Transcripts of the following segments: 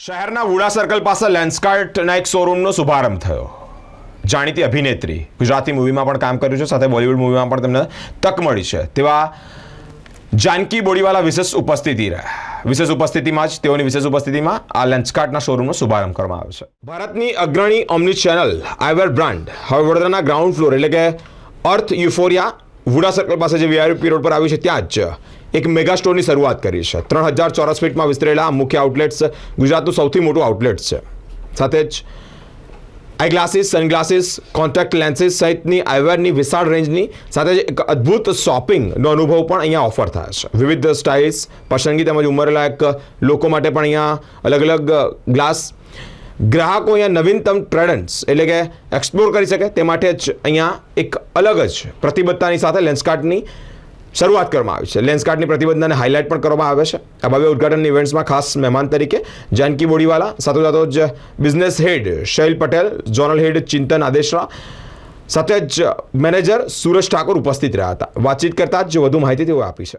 શહેરના વુડા સર્કલ પાસે લેન્સકાર્ટના એક શોરૂમનો શુભારંભ થયો. જાણીતી અભિનેત્રી, ગુજરાતી મૂવીમાં પણ કામ કર્યું છે, સાથે બોલિવૂડ મૂવીમાં પણ તેમને તક મળી છે. તેવા જાનકી બોડીવાલા વિશેષ ઉપસ્થિતિ રહ્યા વિશેષ ઉપસ્થિતિમાં જ તેઓની વિશેષ ઉપસ્થિતિમાં આ લેન્સકાર્ટના શોરૂમનો શુભારંભ કરવામાં આવ્યો છે. ભારતની અગ્રણી ઓમની ચેનલ આઈવેર બ્રાન્ડ હવે વડોદરાના ગ્રાઉન્ડ ફ્લોર એટલે કે અર્થ યુફોરિયા વુડા સર્કલ પાસે જે વીઆઈપી રોડ પર આવ્યું છે, ત્યાં જ એક મેગા સ્ટોરની શરૂઆત કરી છે. ત્રણ હજાર ચોરસ ફીટમાં વિસ્તરેલા મુખ્ય આઉટલેટ્સ ગુજરાતનું સૌથી મોટું આઉટલેટ છે. સાથે જ eye glasses sunglasses contact lenses સહિતની આઈવેરની વિશાળ રેન્જની સાથે જ એક અદ્ભુત શોપિંગનો અનુભવ પણ અહીંયા ઓફર થાય છે. વિવિધ સ્ટાઇલ્સ, પસંદગી તેમજ ઉંમરલાયક લોકો માટે પણ અહીંયા અલગ અલગ ગ્લાસ ગ્રાહકો અહીંયા નવીનતમ ટ્રેડન્સ એટલે કે એક્સપ્લોર કરી શકે તે માટે જ અહીંયા એક અલગ જ પ્રતિબદ્ધતાની સાથે લેન્સકાર્ટની શરૂઆત કરવામાં આવી છે. લેન્સકાર્ટની પ્રતિબદ્ધતાને હાઇલાઇટ પણ કરવામાં આવે છે. આ ભવ્ય ઉદઘાટન ઇવેન્ટ્સમાં ખાસ મહેમાન તરીકે જાનકી બોડીવાલા, સાથોસાથો જ business head Shail Patel zonal head Chintan Adeshara, સાથે જ મેનેજર સુરજ ઠાકોર ઉપસ્થિત રહ્યા હતા. વાતચીત કરતાં જ વધુ માહિતી તેઓ આપી છે.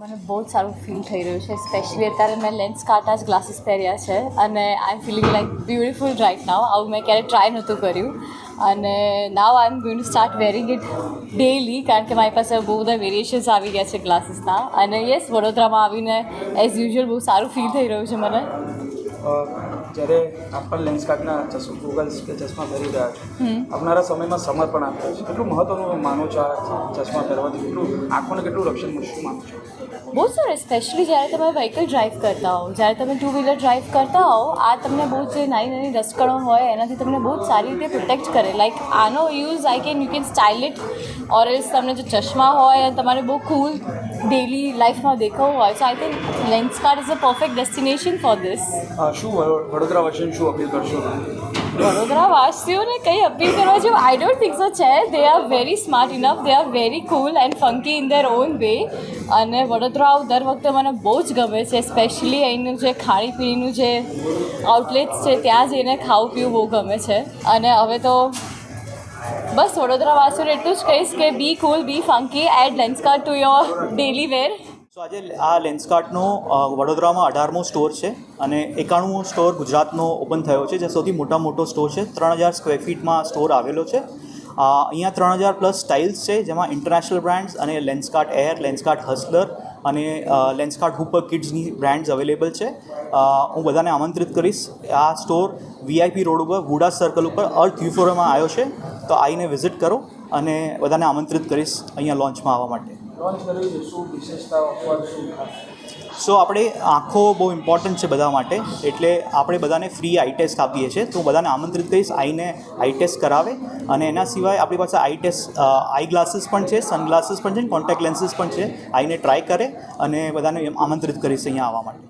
મને બહુ જ સારું ફીલ થઈ રહ્યું છે સ્પેશિયલી અત્યારે મેં લેન્સ કાંટા જ ગ્લાસીસ પહેર્યા છે અને I am feeling like beautiful right now આવું મેં ક્યારેય ટ્રાય નહોતું કર્યું. અને now I am going to start wearing it daily કારણ કે મારી પાસે બહુ બધા વેરિએશન્સ આવી ગયા છે ગ્લાસીસના અને યસ વડોદરામાં આવીને એઝ યુઝ્યુઅલ બહુ સારું ફીલ થઈ રહ્યું છે મને. જ્યારે આપણ પણ લેન્સ કાર્ડના ચશ્મા ગૂગલ્સ કે ચશ્મા પહેરી રહ્યા છે આવનારા સમયમાં સમર્પણ આપ્યું છે. કેટલું મહત્વનું માનો છો આ ચશ્મા પહેરવાથી? કેટલું આંખોને કેટલું રક્ષણ મળશે માનો છો? બહુ સરસ. સ્પેશિયલી જ્યારે તમે વ્હીકલ ડ્રાઈવ કરતા હો, જ્યારે તમે ટુ વ્હીલર ડ્રાઈવ કરતા હો, આ તમને બહુ જે નાની નાની રસકણો હોય, એનાથી તમને બહુ સારી રીતે પ્રોટેક્ટ કરે. લાઈક આનો use I can you can style it or else તમને જો ચશ્મા હોય અને તમારે બહુ કૂલ ડેલી લાઈફમાં દેખાવું હોય so I think Lenskart is a perfect destination for this શું વડોદરા વર્ષન શું અપીલ કરશો? વડોદરા વાસીઓને કંઈ અપીલ કરવા જેવું આઈ ડોન્ટ થિંક સો છે. They are very smart enough they are very cool and funky in their own way અને વડોદરા દર વખતે મને બહુ જ ગમે છે સ્પેશિયલી અહીંનું જે ખાણીપીણીનું જે આઉટલેટ્સ છે, ત્યાં જઈને ખાવું પીવું બહુ ગમે છે. અને હવે તો બસ વડોદરા વાસીઓને એટલું જ કહીશ કે be cool be funky add Lenskart to your daily wear આજે આ લેન્સકાર્ટનો વડોદરામાં અઢારમો સ્ટોર છે અને એકાણું સ્ટોર ગુજરાતનો ઓપન થયો છે, જે સૌથી મોટા મોટો સ્ટોર છે. ત્રણ હજાર સ્ક્વેર ફીટમાં સ્ટોર આવેલો છે. અહીંયા ત્રણ હજાર પ્લસ સ્ટાઇલ્સ છે, જેમાં ઇન્ટરનેશનલ બ્રાન્ડ્સ અને લેન્સકાર્ટ એર, લેન્સકાર્ટ હસલર અને લેન્સકાર્ટ હુપર કિડ્સની બ્રાન્ડ્સ અવેલેબલ છે. હું બધાને આમંત્રિત કરીશ. આ સ્ટોર વીઆઈપી રોડ ઉપર વુડા સર્કલ ઉપર, અર્થ યુફોરમાં આવ્યો છે. તો આવીને વિઝિટ કરો અને બધાને આમંત્રિત કરીશ અહીંયા લોન્ચમાં આવવા માટે. સો આપણે આંખો બહુ ઇમ્પોર્ટન્ટ છે બધા માટે. એટલે આપણે બધાને ફ્રી આઈ ટેસ્ટ આપીએ છીએ. તો બધાને આમંત્રિત કરીશ આઈને આઈ ટેસ્ટ કરાવે. અને એના સિવાય આપણી પાસે આઈ ટેસ્ટ આઈ ગ્લાસીસ પણ છે સનગ્લાસીસ પણ છે કોન્ટેક્ટ લેન્સીસ પણ છે. આઈને ટ્રાય કરે અને બધાને આમંત્રિત કરીશ અહીંયા આવવા માટે.